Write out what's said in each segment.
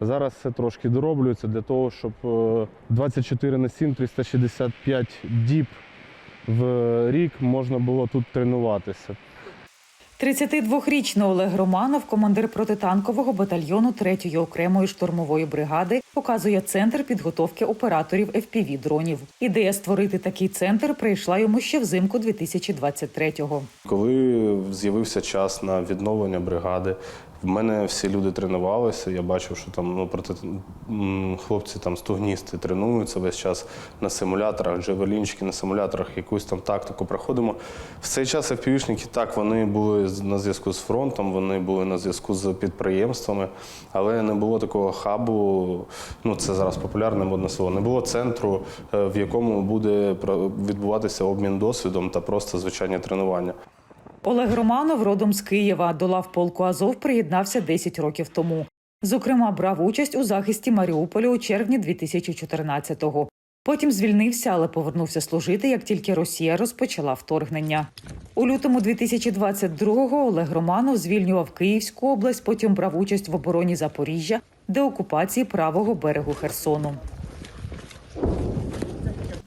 Зараз це трошки дороблюється для того, щоб е, 24 на 7, 365 діб в рік можна було тут тренуватися. 32-річний Олег Романов, командир протитанкового батальйону 3-ї окремої штурмової бригади, показує центр підготовки операторів fpv дронів. Ідея створити такий центр прийшла йому ще взимку 2023-го. Коли з'явився час на відновлення бригади, в мене всі люди тренувалися. Я бачив, що там ну, проти хлопці там стугністи тренуються весь час на симуляторах, джевелінчики на симуляторах, якусь там тактику проходимо. В цей час FPV-шники так вони були на зв'язку з фронтом, вони були на зв'язку з підприємствами, але не було такого хабу. Ну це зараз популярне модне слово. Не було центру, е, в якому буде відбуватися обмін досвідом та просто звичайні тренування. Олег Романов родом з Києва до лав полку Азов приєднався 10 років тому. Зокрема, брав участь у захисті Маріуполя у червні 2014-го. Потім звільнився, але повернувся служити, як тільки Росія розпочала вторгнення. У лютому 2022-го Олег Романов звільнював Київську область, потім брав участь в обороні Запоріжжя, деокупації правого берегу Херсону.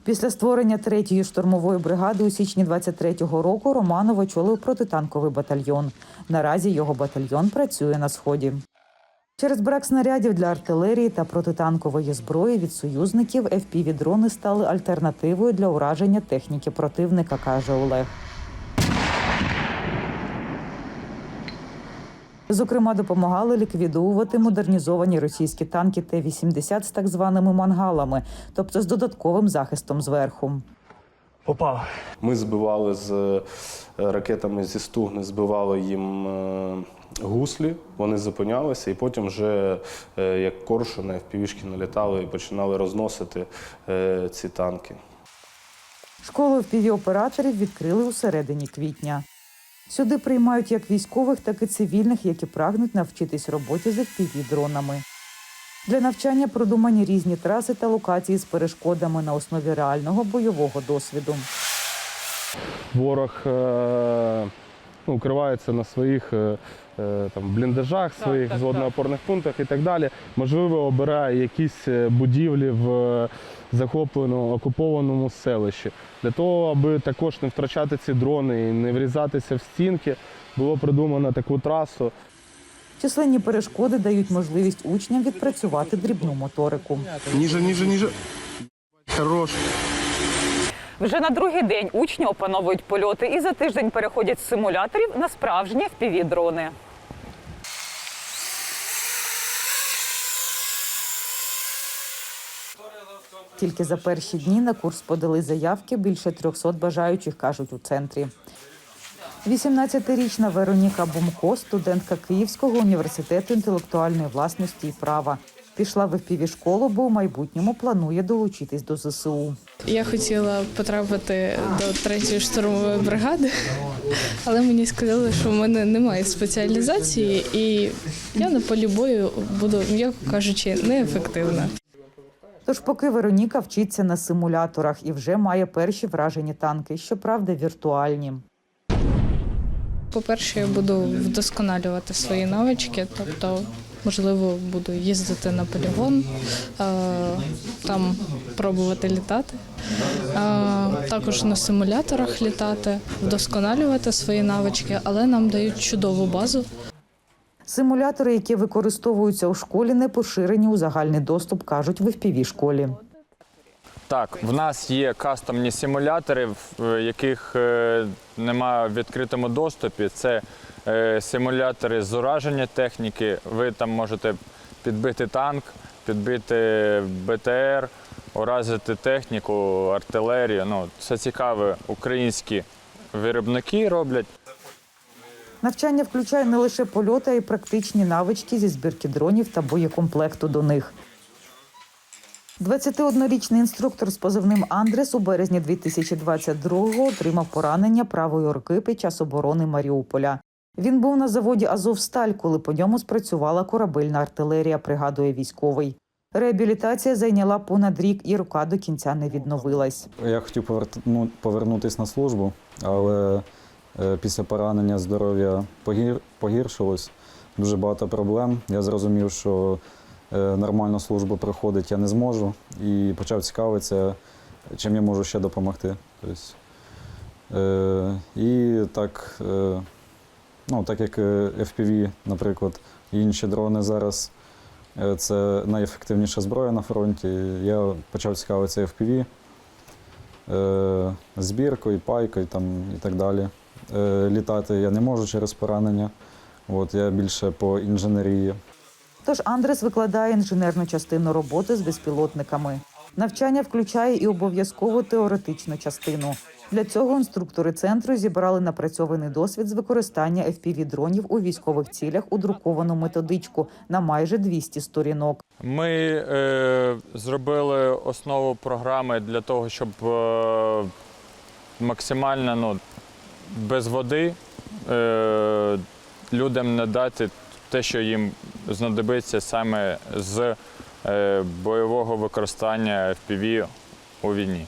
Після створення третьої штурмової бригади у січні 23-го року Романов очолив протитанковий батальйон. Наразі його батальйон працює на сході. Через брак снарядів для артилерії та протитанкової зброї від союзників FPV-дрони стали альтернативою для ураження техніки противника, каже Олег. Зокрема, допомагали ліквідовувати модернізовані російські танки Т-80 з так званими мангалами, тобто з додатковим захистом зверху. Попав. Ми збивали з е, ракетами зі стугни, збивали їм е, гуслі, вони зупинялися, і потім вже е, як коршуни впівішки налітали і починали розносити ці танки. Школу впіві-операторів відкрили у середині квітня. Сюди приймають як військових, так і цивільних, які прагнуть навчитись роботі з FPV-дронами. Для навчання продумані різні траси та локації з перешкодами на основі реального бойового досвіду. Ворог е, ну, укривається на своїх е, там, бліндажах, своїх так, зводно-опорних пунктах і так далі. Можливо, обирає якісь е, будівлі в е, захопленому окупованому селищі. Для того, аби також не втрачати ці дрони і не врізатися в стінки, було придумано таку трасу. Численні перешкоди дають можливість учням відпрацювати дрібну моторику. Ниже, ниже, ниже. Хорош. Вже на другий день учні опановують польоти і за тиждень переходять з симуляторів на справжні впівдрони. Тільки за перші дні на курс подали заявки більше 300 бажаючих, кажуть у центрі. 18-річна Вероніка Бумко, студентка Київського університету інтелектуальної власності і права. Пішла в fpv школу, бо в майбутньому планує долучитись до ЗСУ. Я хотіла потрапити до третьої штурмової бригади, але мені сказали, що в мене немає спеціалізації, і я на полі бою буду, м'яко кажучи, неефективна. Тож, поки Вероніка вчиться на симуляторах і вже має перші вражені танки, щоправда, віртуальні. По-перше, я буду вдосконалювати свої навички, тобто, можливо, буду їздити на полігон, е, там пробувати літати, е, також на симуляторах літати, вдосконалювати свої навички, але нам дають чудову базу. Симулятори, які використовуються у школі, не поширені у загальний доступ, кажуть в fpv школі. Так, в нас є кастомні симулятори, в яких е, немає в відкритому доступі. Це симулятори з ураження техніки. Ви там можете підбити танк, підбити БТР, уразити техніку, артилерію. Ну, це цікаве. Українські виробники роблять. Навчання включає не лише польоти, а й практичні навички зі збірки дронів та боєкомплекту до них. 21-річний інструктор з позивним Андрес у березні 2022-го отримав поранення правої руки під час оборони Маріуполя. Він був на заводі Азовсталь, коли по ньому спрацювала корабельна артилерія, пригадує військовий. Реабілітація зайняла понад рік, і рука до кінця не відновилась. Я хотів поверну- повернутися на службу, але е, після поранення здоров'я погір, погіршилось. Дуже багато проблем. Я зрозумів, що е, нормальну службу проходити я не зможу. І почав цікавитися, чим я можу ще допомогти. Тобто, е, і так, ну, так як е, FPV, наприклад, і інші дрони зараз е, це найефективніша зброя на фронті. Я почав цікавитися FPV, е, збіркою, пайкою там, і так далі. Літати я не можу через поранення. От, я більше по інженерії. Тож Андрес викладає інженерну частину роботи з безпілотниками. Навчання включає і обов'язкову теоретичну частину. Для цього інструктори центру зібрали напрацьований досвід з використання FPV-дронів у військових цілях у друковану методичку на майже 200 сторінок. Ми е, зробили основу програми для того, щоб е, максимально ну, без води е, людям надати те, що їм знадобиться саме з бойового використання FPV у війні.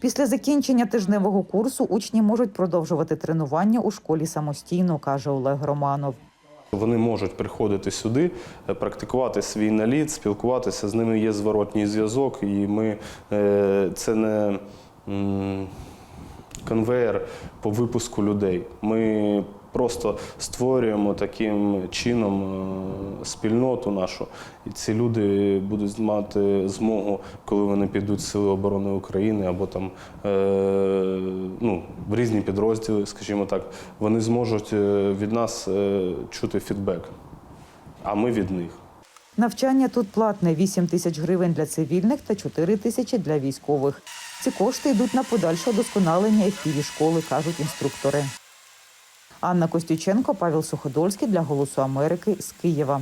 Після закінчення тижневого курсу учні можуть продовжувати тренування у школі самостійно, каже Олег Романов. Вони можуть приходити сюди, е, практикувати свій наліт, спілкуватися з ними є зворотній зв'язок, і ми е, це не м, конвейер по випуску людей. Ми просто створюємо таким чином е, спільноту нашу, і ці люди будуть мати змогу, коли вони підуть в Сили оборони України або там е, ну, в різні підрозділи, скажімо так, вони зможуть е, від нас чути фідбек, а ми від них. Навчання тут платне 8 тисяч гривень для цивільних та 4 тисячі для військових. Ці кошти йдуть на подальше удосконалення fpv школи, кажуть інструктори. Анна Костюченко, Павел Суходольський для Голосу Америки з Києва.